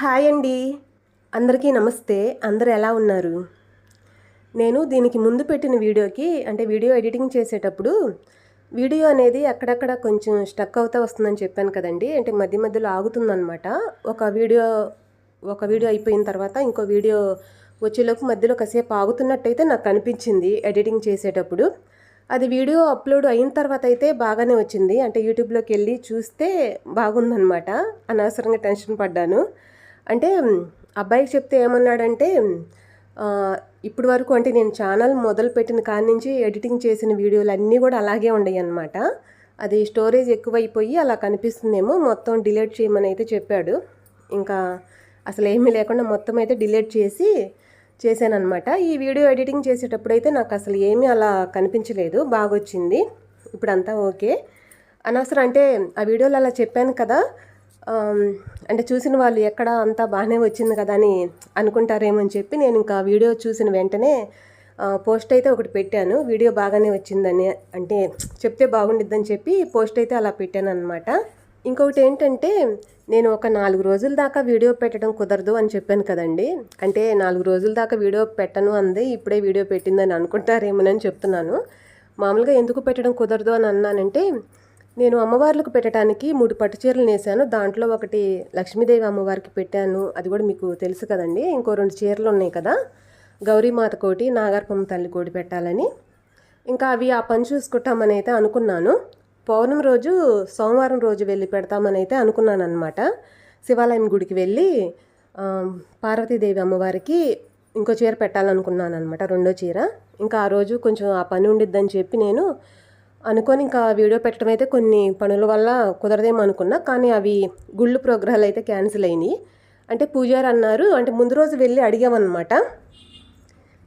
Hi అండి. అందరికీ నమస్తే. అందరు ఎలా ఉన్నారు? నేను దీనికి ముందు పెట్టిన వీడియోకి అంటే వీడియో ఎడిటింగ్ చేసేటప్పుడు వీడియో అనేది అక్కడక్కడ కొంచెం స్టక్ అవుతా వస్తుందని చెప్పాను కదండి. అంటే మధ్య మధ్యలో ఆగుతుందనమాట ఒక వీడియో ఒక వీడియో అయిపోయిన తర్వాత ఇంకో వీడియో వచ్చేలోపు మధ్యలో కాసేపు ఆగుతున్నట్టయితే నాకు కనిపించింది ఎడిటింగ్ చేసేటప్పుడు. అది వీడియో అప్లోడ్ అయిన తర్వాత అయితే బాగానే వచ్చింది. అంటే యూట్యూబ్లోకి వెళ్ళి చూస్తే బాగుందనమాట అనవసరంగా టెన్షన్ పడ్డాను. అంటే అబ్బాయికి చెప్తే ఏమన్నాడంటే ఇప్పుడు వరకు అంటే నేను ఛానల్ మొదలు పెట్టిన కాడి నుంచి ఎడిటింగ్ చేసిన వీడియోలు అన్నీ కూడా అలాగే ఉన్నాయి అనమాట అది స్టోరేజ్ ఎక్కువైపోయి అలా కనిపిస్తుందేమో మొత్తం డిలీట్ చేయమని అయితే చెప్పాడు. ఇంకా అసలు ఏమీ లేకుండా మొత్తం అయితే డిలీట్ చేసి చేశానమాట ఈ వీడియో ఎడిటింగ్ చేసేటప్పుడు అయితే నాకు అసలు ఏమీ అలా కనిపించలేదు బాగా వచ్చింది ఇప్పుడంతా ఓకే. అనవసరం అంటే ఆ వీడియోలో అలా చెప్పాను కదా అంటే చూసిన వాళ్ళు ఎక్కడ అంతా బాగానే వచ్చింది కదా అని అనుకుంటారేమో అని చెప్పి నేను ఇంకా వీడియో చూసిన వెంటనే పోస్ట్ అయితే ఒకటి పెట్టాను. వీడియో బాగానే వచ్చిందని అంటే చెప్తే బాగుండిద్దని చెప్పి పోస్ట్ అయితే అలా పెట్టాను అనమాట ఇంకొకటి ఏంటంటే నేను ఒక నాలుగు రోజుల దాకా వీడియో పెట్టడం కుదరదు అని చెప్పాను కదండి. అంటే నాలుగు రోజుల దాకా వీడియో పెట్టను అంది ఇప్పుడే వీడియో పెట్టిందని అనుకుంటారేమోనని చెప్తున్నాను. మామూలుగా ఎందుకు పెట్టడం కుదరదు అని అన్నానంటే నేను అమ్మవార్లకు పెట్టడానికి మూడు పట్టు చీరలు నేసాను దాంట్లో ఒకటి లక్ష్మీదేవి అమ్మవారికి పెట్టాను. అది కూడా మీకు తెలుసు కదండి. ఇంకో రెండు చీరలు ఉన్నాయి కదా. గౌరీమాత కోటి నాగార్పమ్మ తల్లి కోటి పెట్టాలని. ఇంకా అవి ఆ పని చూసుకుంటామని అయితే అనుకున్నాను. పౌర్ణమి రోజు సోమవారం రోజు వెళ్ళి పెడతామని అయితే అనుకున్నాను అనమాట శివాలయం గుడికి వెళ్ళి పార్వతీదేవి అమ్మవారికి ఇంకో చీర పెట్టాలనుకున్నాను అనమాట రెండో చీర. ఇంకా ఆ రోజు కొంచెం ఆ పని ఉండిద్దని చెప్పి నేను అనుకొని ఇంకా వీడియో పెట్టడం అయితే కొన్ని పనుల వల్ల కుదరదేమో అనుకున్నా కానీ అవి గుళ్ళు ప్రోగ్రహాలు అయితే క్యాన్సిల్ అయినాయి. అంటే పూజారు అన్నారు అంటే ముందు రోజు వెళ్ళి అడిగామన్నమాట.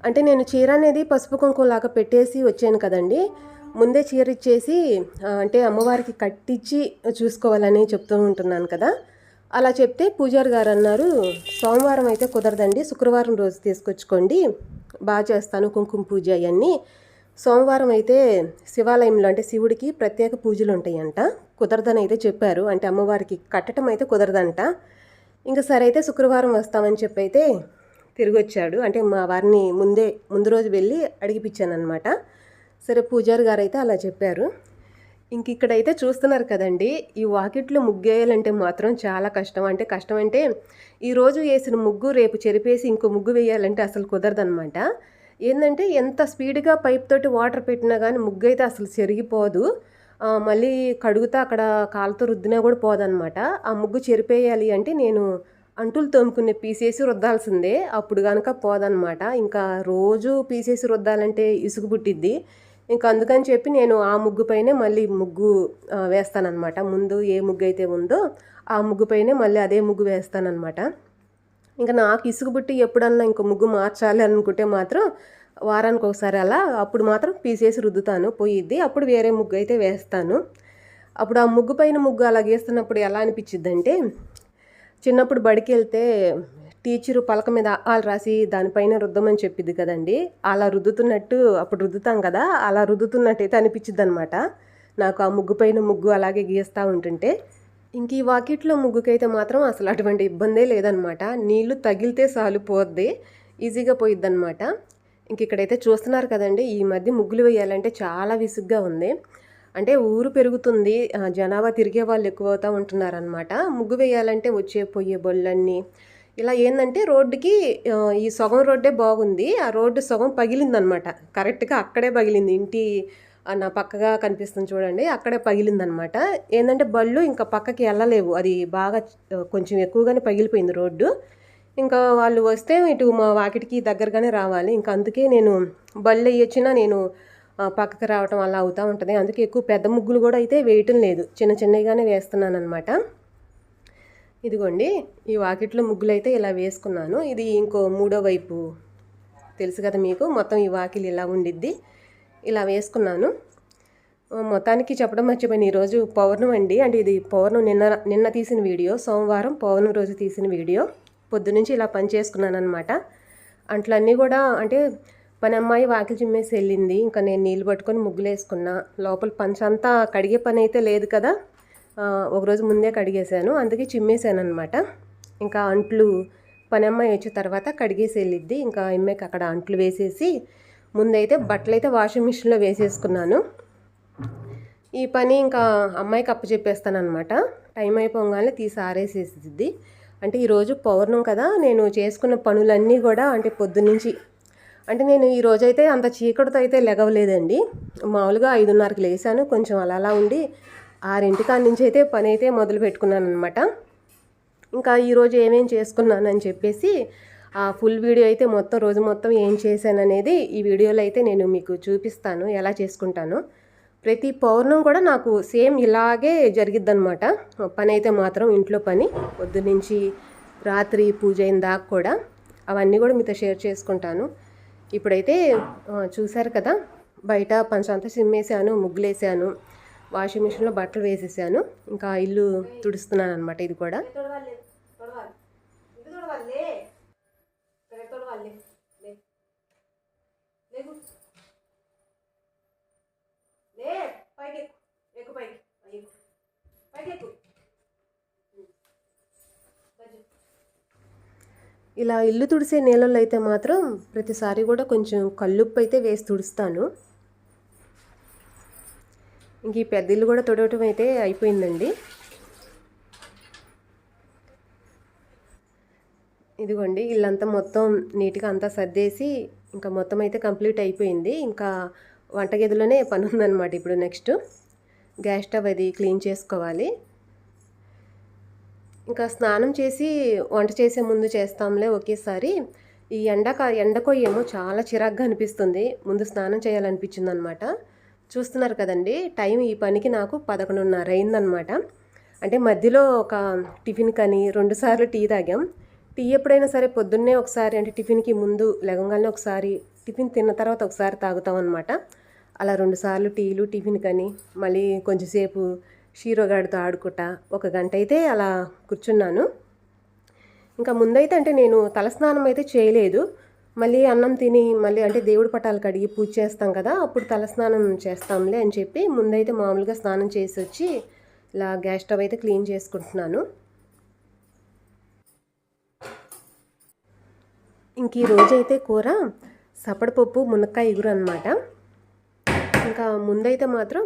అంటే నేను చీర అనేది పసుపు కుంకుమ లాగా పెట్టేసి వచ్చాను కదండి. ముందే చీర ఇచ్చేసి అంటే అమ్మవారికి కట్టించి చూసుకోవాలని చెప్తూ ఉంటున్నాను కదా. అలా చెప్తే పూజారి గారు అన్నారు సోమవారం అయితే కుదరదండి శుక్రవారం రోజు తీసుకొచ్చుకోండి బాగా చేస్తాను కుంకుమ పూజ అవన్నీ సోమవారం అయితే శివాలయంలో అంటే శివుడికి ప్రత్యేక పూజలు ఉంటాయంట. కుదరదని అయితే చెప్పారు. అంటే అమ్మవారికి కట్టడం అయితే కుదరదంట. ఇంకా సరే అయితే శుక్రవారం వస్తామని చెప్పి అయితే తిరిగి వచ్చాడు అంటే మా వారిని ముందే ముందు రోజు వెళ్ళి అడిగిపించానమాట సరే పూజారి గారు అయితే అలా చెప్పారు. ఇంక ఇక్కడైతే చూస్తున్నారు కదండి ఈ వాకిట్లో ముగ్గేయాలంటే మాత్రం చాలా కష్టం. అంటే కష్టం అంటే ఈరోజు వేసిన ముగ్గు రేపు చెరిపేసి ఇంకో ముగ్గు వేయాలంటే అసలు కుదరదనమాట ఏంటంటే ఎంత స్పీడ్గా పైప్ తోటి వాటర్ పెట్టినా కానీ ముగ్గు అయితే అసలు చెరిగిపోదు. మళ్ళీ కడుగుతా అక్కడ కాలుతో రుద్దినా కూడా పోదనమాట ఆ ముగ్గు చెరిపేయాలి అంటే నేను అంటులు తోముకునే పీసేసి రుద్దాల్సిందే. అప్పుడు కనుక పోదనమాట ఇంకా రోజు పీసేసి రుద్దాలంటే ఇసుగు పుట్టిద్ది. ఇంకా అందుకని చెప్పి నేను ఆ ముగ్గు పైనే మళ్ళీ ముగ్గు వేస్తానన్నమాట. ముందు ఏ ముగ్గు అయితే ఉందో ఆ ముగ్గు పైనే మళ్ళీ అదే ముగ్గు వేస్తానన్నమాట. ఇంకా నాకు ఇసుగు ఎప్పుడన్నా ఇంకో ముగ్గు మార్చాలి అనుకుంటే మాత్రం వారానికి ఒకసారి అలా అప్పుడు మాత్రం పీసేసి రుద్దుతాను పోయిద్ది. అప్పుడు వేరే ముగ్గు అయితే వేస్తాను. అప్పుడు ఆ ముగ్గు పైన ముగ్గు అలా గీస్తున్నప్పుడు ఎలా అనిపించిద్దంటే చిన్నప్పుడు బడికి వెళ్తే టీచరు పలక మీద ఆలు రాసి దానిపైన రుద్దమని చెప్పింది కదండి. అలా రుద్దుతున్నట్టు అప్పుడు రుద్దుతాం కదా అలా రుద్దుతున్నట్టయితే అనిపించిద్ది అనమాట నాకు ఆ ముగ్గు పైన ముగ్గు అలాగే గీస్తూ ఉంటుంటే. ఇంక ఈ వాకిట్లో ముగ్గుకైతే మాత్రం అసలు అటువంటి ఇబ్బందే లేదనమాట. నీళ్ళు తగిలితే చాలు పోద్ది ఈజీగా పోయిద్ది అనమాట ఇంక ఇక్కడైతే చూస్తున్నారు కదండి ఈ మధ్య ముగ్గులు వేయాలంటే చాలా విసుగ్గా ఉంది. అంటే ఊరు పెరుగుతుంది జనాభా తిరిగే వాళ్ళు ఎక్కువ అవుతూ ఉంటున్నారనమాట. ముగ్గు వేయాలంటే వచ్చే పోయే బొళ్ళన్నీ. ఇలా ఏంటంటే రోడ్డుకి ఈ సగం రోడ్డే బాగుంది ఆ రోడ్డు సగం పగిలిందనమాట. కరెక్ట్గా అక్కడే పగిలింది ఇంటి నా పక్కగా కనిపిస్తుంది చూడండి. అక్కడే పగిలిందనమాట. ఏంటంటే బళ్ళు ఇంకా పక్కకి వెళ్ళలేవు అది బాగా కొంచెం ఎక్కువగానే పగిలిపోయింది రోడ్డు. ఇంకా వాళ్ళు వస్తే ఇటు మా వాకిటికి దగ్గరగానే రావాలి. ఇంకా అందుకే నేను బళ్ళు వేయొచ్చినా నేను పక్కకి రావటం అలా అవుతూ ఉంటుంది. అందుకే ఎక్కువ పెద్ద ముగ్గులు కూడా అయితే వేయటం లేదు. చిన్న చిన్నగానే వేస్తున్నాను అనమాట ఇదిగోండి. ఈ వాకిట్లో ముగ్గులు అయితే ఇలా వేసుకున్నాను. ఇది ఇంకో మూడో వైపు. తెలుసు కదా మీకు? మొత్తం ఈ వాకిలి ఇలా ఉండిద్ది. ఇలా వేసుకున్నాను. మొత్తానికి చెప్పడం మర్చిపోయాను. ఈరోజు పౌర్ణం అండి. అంటే ఇది పౌర్ణం నిన్న నిన్న తీసిన వీడియో సోమవారం పౌర్ణం రోజు తీసిన వీడియో. పొద్దునుంచి ఇలా పని చేసుకున్నాను అనమాట అంట్లన్నీ కూడా అంటే పని అమ్మాయి వాకిలి చిమ్మేసి వెళ్ళింది. ఇంకా నేను నీళ్ళు పట్టుకొని ముగ్గులు వేసుకున్నా. లోపల పంచంతా కడిగే పని అయితే లేదు కదా. ఒకరోజు ముందే కడిగేశాను. అందుకే చిమ్మేశాను అనమాట ఇంకా అంట్లు పని అమ్మాయి వచ్చిన తర్వాత కడిగేసి వెళ్ళిద్ది. ఇంకా అమ్మాయికి అక్కడ అంట్లు వేసేసి ముందైతే బట్టలు అయితే వాషింగ్ మిషన్లో వేసేసుకున్నాను. ఈ పని ఇంకా అమ్మాయికి అప్పచెప్పేస్తాను అనమాట టైం అయిపోగానే తీసి ఆరేసేసిద్ది అంటే ఈరోజు పౌర్ణం కదా నేను చేసుకున్న పనులన్నీ కూడా అంటే పొద్దునుంచి అంటే నేను ఈ రోజైతే అంత చీకటితో అయితే లెగవలేదండి. మామూలుగా ఐదున్నరకి లేసాను కొంచెం అలా అలా ఉండి ఆరింటికాడ నుంచి అయితే పని అయితే మొదలు పెట్టుకున్నాను అనమాట ఇంకా ఈరోజు ఏమేం చేసుకున్నాను అని చెప్పేసి ఆ ఫుల్ వీడియో అయితే మొత్తం రోజు మొత్తం ఏం చేశాను అనేది ఈ వీడియోలో అయితే నేను మీకు చూపిస్తాను ఎలా చేసుకుంటాను. ప్రతి పౌర్ణం కూడా నాకు సేమ్ ఇలాగే జరిగిద్దనమాట పని అయితే మాత్రం ఇంట్లో పని పొద్దునుంచి రాత్రి పూజ అయిన దాకా కూడా అవన్నీ కూడా మీతో షేర్ చేసుకుంటాను. ఇప్పుడైతే చూశారు కదా బయట పంచంతా సిమ్మేసాను ముగ్గులేసాను వాషింగ్ మిషన్లో బట్టలు వేసేసాను ఇంకా ఇల్లు తుడుస్తున్నాను అనమాట ఇది కూడా. ఇలా ఇల్లు తుడిసే నీళ్ళల్లో అయితే మాత్రం ప్రతిసారి కూడా కొంచెం కల్లుప్పు అయితే వేసి తుడుస్తాను. ఇంక ఈ పెద్ద ఇల్లు కూడా తుడవటం అయితే అయిపోయిందండి. ఇదిగోండి ఇల్లంతా మొత్తం నీట్గా అంతా సర్దేసి ఇంకా మొత్తం అయితే కంప్లీట్ అయిపోయింది. ఇంకా వంటగదిలోనే పని ఉందన్నమాట ఇప్పుడు నెక్స్ట్. గ్యాస్ స్టవ్ అది క్లీన్ చేసుకోవాలి. ఇంకా స్నానం చేసి వంట చేసే ముందు చేస్తాంలే ఒకేసారి. ఈ ఎండక ఎండకో ఏమో చాలా చిరాగ్గా అనిపిస్తుంది. ముందు స్నానం చేయాలనిపించింది అనమాట చూస్తున్నారు కదండి టైం ఈ పనికి నాకు పదకొండున్నర అయిందనమాట అంటే మధ్యలో ఒక టిఫిన్ కని రెండుసార్లు టీ తాగాం. టీ ఎప్పుడైనా సరే పొద్దున్నే ఒకసారి అంటే టిఫిన్కి ముందు లెగంగానే ఒకసారి టిఫిన్ తిన్న తర్వాత ఒకసారి తాగుతాం అనమాట అలా రెండుసార్లు టీలు టిఫిన్ కానీ మళ్ళీ కొంచెంసేపు షీరోగాడితో ఆడుకుంటా ఒక గంట అయితే అలా కూర్చున్నాను. ఇంకా ముందైతే అంటే నేను తలస్నానం అయితే చేయలేదు. మళ్ళీ అన్నం తిని మళ్ళీ అంటే దేవుడి పటాలు కడిగి పూజ చేస్తాం కదా అప్పుడు తలస్నానం చేస్తాంలే అని చెప్పి ముందైతే మామూలుగా స్నానం చేసి వచ్చి ఇలా గ్యాస్ స్టవ్ అయితే క్లీన్ చేసుకుంటున్నాను. ఇంక ఈ రోజైతే కూర సపడపప్పు మునక్కాయ ఇగురు అనమాట ఇంకా ముందైతే మాత్రం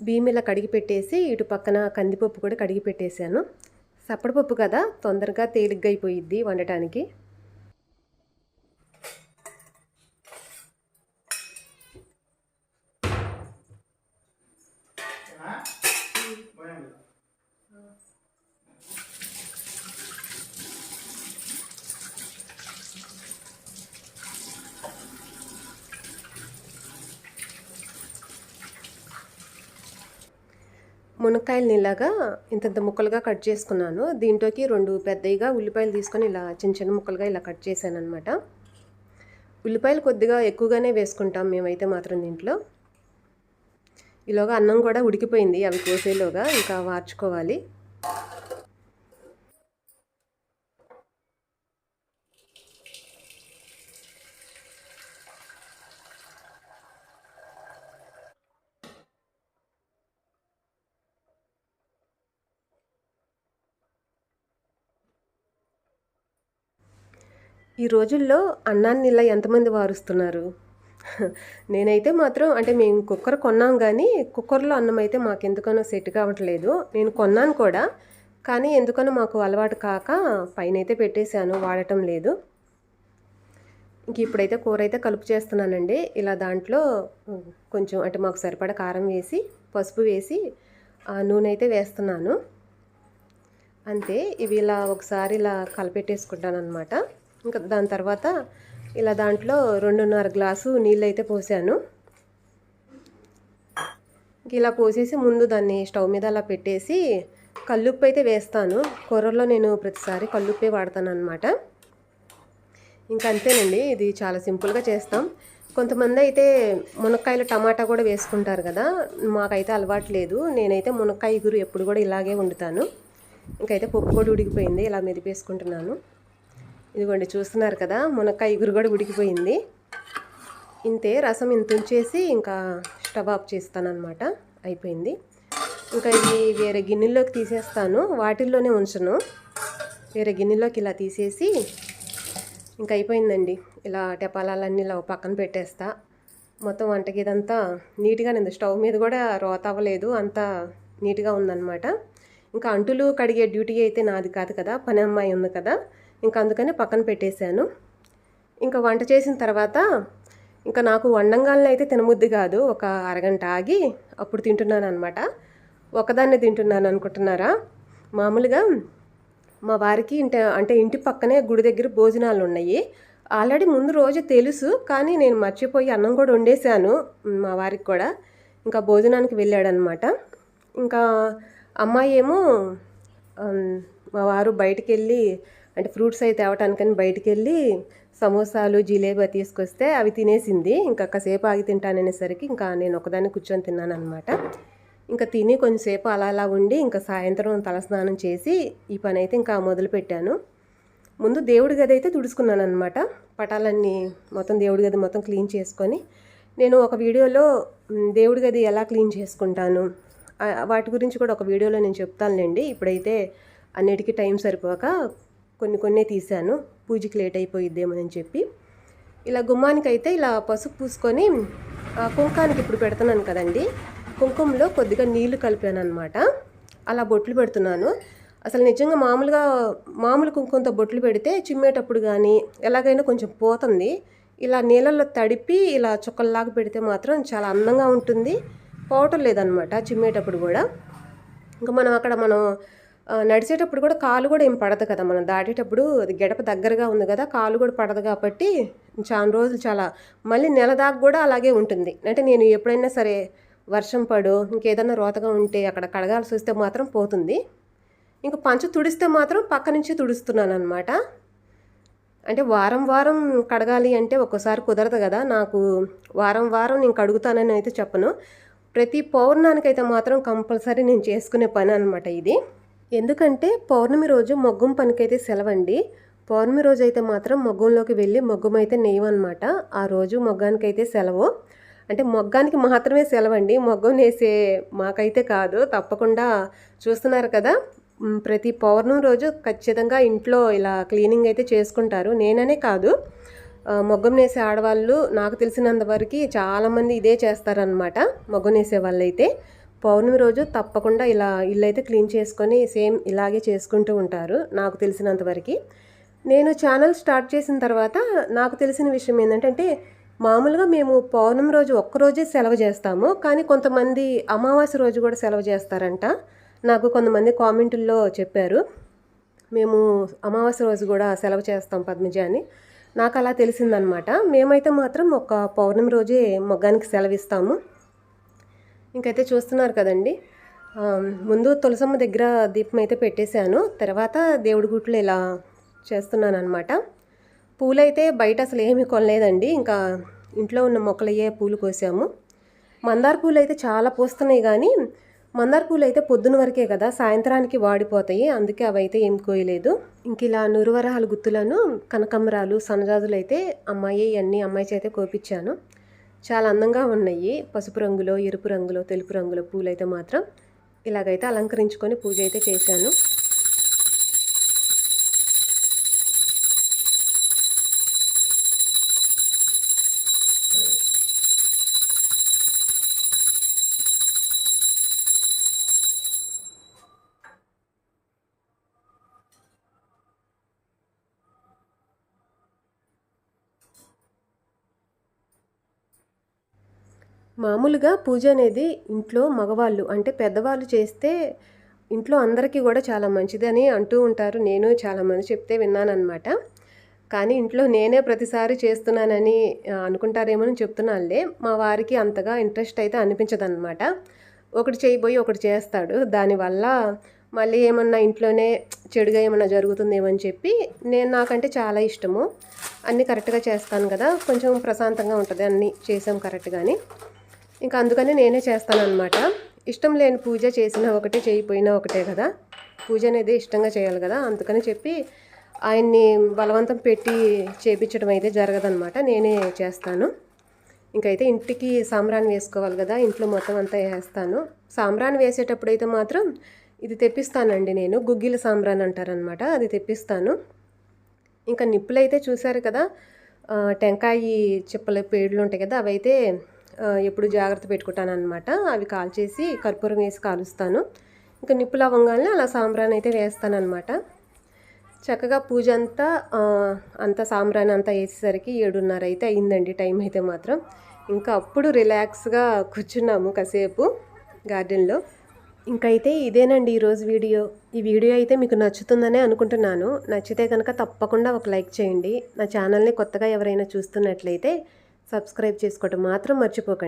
బియ్యం కడిగి పెట్టేసి ఇటు పక్కన కందిపప్పు కూడా కడిగి పెట్టేశాను సప్పడపప్పు కదా తొందరగా తేలిగ్గా అయిపోయిద్ది వండటానికి. మునక్కాయలని ఇలాగా ఇంతంత ముక్కలుగా కట్ చేసుకున్నాను. దీంట్లోకి రెండు పెద్దయిగా ఉల్లిపాయలు తీసుకొని ఇలా చిన్న చిన్న ముక్కలుగా ఇలా కట్ చేశాను అనమాట ఉల్లిపాయలు కొద్దిగా ఎక్కువగానే వేసుకుంటాం మేమైతే మాత్రం దీంట్లో. ఈలోగా అన్నం కూడా ఉడికిపోయింది అవి కోసేలోగా ఇంకా వార్చుకోవాలి. ఈ రోజుల్లో అన్నాన్ని ఇలా ఎంతమంది వారుస్తున్నారు? నేనైతే మాత్రం అంటే మేము కుక్కర్ కొన్నాం కానీ కుక్కర్లో అన్నం అయితే మాకు ఎందుకనో సెట్ కావట్లేదు. నేను కొన్నాను కూడా కానీ ఎందుకనో మాకు అలవాటు కాక పైన అయితే పెట్టేశాను వాడటం లేదు. ఇంక ఇప్పుడైతే కూర అయితే కలుపు చేస్తున్నానండి. ఇలా దాంట్లో కొంచెం అంటే మాకు సరిపడా కారం వేసి పసుపు వేసి ఆ నూనె అయితే వేస్తున్నాను. అంతే ఇవి ఇలా ఒకసారి ఇలా కలిపెట్టేసుకుంటాను అనమాట ఇంకా దాని తర్వాత ఇలా దాంట్లో రెండున్నర గ్లాసు నీళ్ళు అయితే పోసాను. ఇలా పోసేసి ముందు దాన్ని స్టవ్ మీద అలా పెట్టేసి కల్లుప్పు అయితే వేస్తాను. కూరల్లో నేను ప్రతిసారి కల్లుప్పే వాడతాను అనమాట ఇంకా అంతేనండి ఇది చాలా సింపుల్గా చేస్తాం. కొంతమంది అయితే మునక్కాయలు టమాటా కూడా వేసుకుంటారు కదా మాకైతే అలవాటు లేదు. నేనైతే మునక్కాయ ఇగురు ఎప్పుడు కూడా ఇలాగే వండుతాను. ఇంకైతే పప్పు కూడా ఉడికిపోయింది ఇలా మెదిపేసుకుంటున్నాను. ఇదిగోండి చూస్తున్నారు కదా మునక్కాయ ఇగురు కూడా ఉడికిపోయింది. ఇంతే రసం ఇంత ఉంచేసి ఇంకా స్టవ్ ఆఫ్ చేస్తానమాట అయిపోయింది. ఇంకా ఇది వేరే గిన్నెల్లోకి తీసేస్తాను. వాటిల్లోనే ఉంచను. వేరే గిన్నెలోకి ఇలా తీసేసి ఇంకా అయిపోయిందండి. ఇలా టెపాలాలన్నీ ఇలా పక్కన పెట్టేస్తా. మొత్తం వంటకి ఇదంతా నీట్గా ఉంది స్టవ్ మీద కూడా రోత అవ్వలేదు. అంతా నీట్గా ఉందన్నమాట. ఇంకా అంటులు కడిగే డ్యూటీ అయితే నాది కాదు కదా పని అమ్మాయి ఉంది కదా. ఇంకా అందుకని పక్కన పెట్టేశాను. ఇంకా వంట చేసిన తర్వాత ఇంకా నాకు వండంగాలను అయితే తినముద్ది కాదు. ఒక అరగంట ఆగి అప్పుడు తింటున్నాను అనమాట ఒకదాన్నే తింటున్నాను అనుకుంటున్నారా? మామూలుగా మా వారికి ఇంటి అంటే ఇంటి పక్కనే గుడి దగ్గర భోజనాలు ఉన్నాయి. ఆల్రెడీ ముందు రోజు తెలుసు కానీ నేను మర్చిపోయి అన్నం కూడా వండేశాను మా వారికి కూడా. ఇంకా భోజనానికి వెళ్ళాడనమాట ఇంకా అమ్మాయి ఏమో మా వారు బయటికి వెళ్ళి అంటే ఫ్రూట్స్ అయితే తేవటానికని బయటికి వెళ్ళి సమోసాలు జిలేబీ తీసుకొస్తే అవి తినేసింది. ఇంకా కాసేపు ఆగి తింటాననేసరికి ఇంకా నేను ఒకదాన్ని కూర్చొని తిన్నాను అనమాట ఇంకా తిని కొంచెంసేపు అలా అలా ఉండి ఇంకా సాయంత్రం తలస్నానం చేసి ఈ పని అయితే ఇంకా మొదలుపెట్టాను ముందు దేవుడి గది అయితే తుడుచుకున్నాను అనమాట పటాలన్నీ మొత్తం దేవుడి గది మొత్తం క్లీన్ చేసుకొని నేను ఒక వీడియోలో దేవుడి గది ఎలా క్లీన్ చేసుకుంటాను వాటి గురించి కూడా ఒక వీడియోలో నేను చెప్తానులేండి. ఇప్పుడైతే అన్నిటికీ టైం సరిపోక కొన్ని కొన్ని తీశాను. పూజకి లేట్ అయిపోయిద్దేమోనని చెప్పి. ఇలా గుమ్మానికైతే ఇలా పసుపు పూసుకొని కుంకానికి ఇప్పుడు పెడుతున్నాను కదండి. కుంకుమలో కొద్దిగా నీళ్ళు కలిపాను అనమాట అలా బొట్లు పెడుతున్నాను. అసలు నిజంగా మామూలుగా మామూలు కుంకుమతో బొట్లు పెడితే చిమ్మేటప్పుడు కానీ ఎలాగైనా కొంచెం పోతుంది. ఇలా నీళ్ళల్లో తడిపి ఇలా చుక్కల్లాగా పెడితే మాత్రం చాలా అందంగా ఉంటుంది. పోవటం లేదనమాట చిమ్మేటప్పుడు కూడా. ఇంకా మనం అక్కడ మనం నడిచేటప్పుడు కూడా కాలు కూడా ఏం పడదు కదా మనం దాటేటప్పుడు అది గడప దగ్గరగా ఉంది కదా కాలు కూడా పడదు కాబట్టి చాలా రోజులు చాలా మళ్ళీ నెల దాకా కూడా అలాగే ఉంటుంది. అంటే నేను ఎప్పుడైనా సరే వర్షం పడు ఇంకేదైనా రోతగా ఉంటే అక్కడ కడగాల్సి వస్తే మాత్రం పోతుంది. ఇంకా పంచ తుడిస్తే మాత్రం పక్క నుంచి తుడుస్తున్నాను అనమాట అంటే వారం వారం కడగాలి అంటే ఒక్కోసారి కుదరదు కదా నాకు వారం వారం నేను కడుగుతానని అయితే చెప్పను. ప్రతి పౌర్ణానికైతే మాత్రం కంపల్సరీ నేను చేసుకునే పని అనమాట ఇది. ఎందుకంటే పౌర్ణమి రోజు మొగ్గం పనికైతే సెలవండి. పౌర్ణమి రోజు అయితే మాత్రం మొగ్గంలోకి వెళ్ళి మొగ్గం అయితే నెయ్యమన్నమాట ఆ రోజు మొగ్గానికైతే సెలవు. అంటే మొగ్గానికి మాత్రమే సెలవండి. మొగ్గం నేసే మాకైతే కాదు. తప్పకుండా చూస్తున్నారు కదా. ప్రతి పౌర్ణమి రోజు ఖచ్చితంగా ఇంట్లో ఇలా క్లీనింగ్ అయితే చేసుకుంటారు. నేననే కాదు. మగ్గం మొగ్గం నేసే ఆడవాళ్ళు నాకు తెలిసినంత వరకు చాలామంది ఇదే చేస్తారనమాట మొగ్గం నేసే వాళ్ళైతే. పౌర్ణమి రోజు తప్పకుండా ఇలా ఇల్లు అయితే క్లీన్ చేసుకొని సేమ్ ఇలాగే చేసుకుంటూ ఉంటారు నాకు తెలిసినంతవరకు నేను ఛానల్ స్టార్ట్ చేసిన తర్వాత నాకు తెలిసిన విషయం ఏంటంటే మామూలుగా మేము పౌర్ణమి రోజు ఒక్కరోజే సెలవు చేస్తాము కానీ కొంతమంది అమావాస్య రోజు కూడా సెలవు చేస్తారంట. నాకు కొంతమంది కామెంటుల్లో చెప్పారు మేము అమావాస్య రోజు కూడా సెలవు చేస్తాం పద్మజ అని. నాకు అలా తెలిసిందనమాట. మేమైతే మాత్రం ఒక పౌర్ణమి రోజే మొగ్గానికి సెలవిస్తాము. ఇంకైతే చూస్తున్నారు కదండి. ముందు తులసమ్మ దగ్గర దీపం అయితే పెట్టేశాను. తర్వాత దేవుడి గుట్లు ఇలా చేస్తున్నాను అనమాట పూలైతే బయట అసలు ఏమీ కొనలేదండి. ఇంకా ఇంట్లో ఉన్న మొక్కలయ్యే పూలు కోసాము. మందార పూలు అయితే చాలా పూస్తున్నాయి కానీ మందార పూలు అయితే పొద్దున వరకే కదా సాయంత్రానికి వాడిపోతాయి. అందుకే అవి అయితే ఏం కోయలేదు. ఇంక ఇలా నురువరహాలు గుత్తులను కనకంబరాలు సన్నజాజులు అయితే అమ్మాయి అన్నీ అమ్మాయి చేతే కోపించాను చాలా అందంగా ఉన్నాయి. పసుపు రంగులో ఎరుపు రంగులో తెలుపు రంగులో పూలైతే మాత్రం ఇలాగైతే అలంకరించుకొని పూజ అయితే చేశాను. మామూలుగా పూజ అనేది ఇంట్లో మగవాళ్ళు అంటే పెద్దవాళ్ళు చేస్తే ఇంట్లో అందరికీ కూడా చాలా మంచిదని అంటూ ఉంటారు. నేను చాలామంది చెప్తే విన్నానమాట కానీ ఇంట్లో నేనే ప్రతిసారి చేస్తున్నానని అనుకుంటారేమో అని చెప్తున్నానులే. మా వారికి అంతగా ఇంట్రెస్ట్ అయితే అనిపించదన్నమాట. ఒకటి చేయబోయి ఒకటి చేస్తాడు. దానివల్ల మళ్ళీ ఏమన్నా ఇంట్లోనే చెడుగా ఏమన్నా జరుగుతుందేమో అని చెప్పి నేను నాకంటే చాలా ఇష్టము. అన్నీ కరెక్ట్గా చేస్తాను కదా కొంచెం ప్రశాంతంగా ఉంటుంది అన్నీ చేసాం కరెక్ట్గానే. ఇంకా అందుకని నేనే చేస్తానన్నమాట. ఇష్టం లేని పూజ చేసినా ఒకటే చేయకపోయినా ఒకటే కదా. పూజ అనేది ఇష్టంగా చేయాలి కదా. అందుకని చెప్పి ఆయన్ని బలవంతం పెట్టి చేపించడం అయితే జరగదనమాట నేనే చేస్తాను. ఇంకైతే ఇంటికి సాంబ్రాన్ వేసుకోవాలి కదా. ఇంట్లో మొత్తం అంతా వేస్తాను. సాంబ్రాన్ వేసేటప్పుడు అయితే మాత్రం ఇది తెప్పిస్తానండి నేను. గుగ్గిల సాంబ్రాన్ అంటారనమాట అది తెప్పిస్తాను. ఇంకా నిప్పులు అయితే చూశారు కదా. టెంకాయ టెంకాయి చిప్పల పేడులు ఉంటాయి కదా. అవైతే ఎప్పుడు జాగ్రత్త పెట్టుకుంటాను అనమాట అవి కాల్చేసి కర్పూరం వేసి కాలుస్తాను. ఇంకా నిప్పులు అవ్వగానే అలా సాంబ్రాన్ని అయితే వేస్తాను అనమాట చక్కగా పూజ అంతా అంత సాంబ్రాన్ అంతా వేసేసరికి ఏడున్నర అయితే అయిందండి. టైం అయితే మాత్రం. ఇంకా అప్పుడు రిలాక్స్గా కూర్చున్నాము కాసేపు గార్డెన్లో. ఇంకైతే ఇదేనండి ఈరోజు వీడియో. ఈ వీడియో అయితే మీకు నచ్చుతుందనే అనుకుంటున్నాను. నచ్చితే కనుక తప్పకుండా ఒక లైక్ చేయండి. నా ఛానల్ని కొత్తగా ఎవరైనా చూస్తున్నట్లయితే సబ్స్క్రైబ్ చేసుకోవటం మాత్రం మర్చిపోకండి.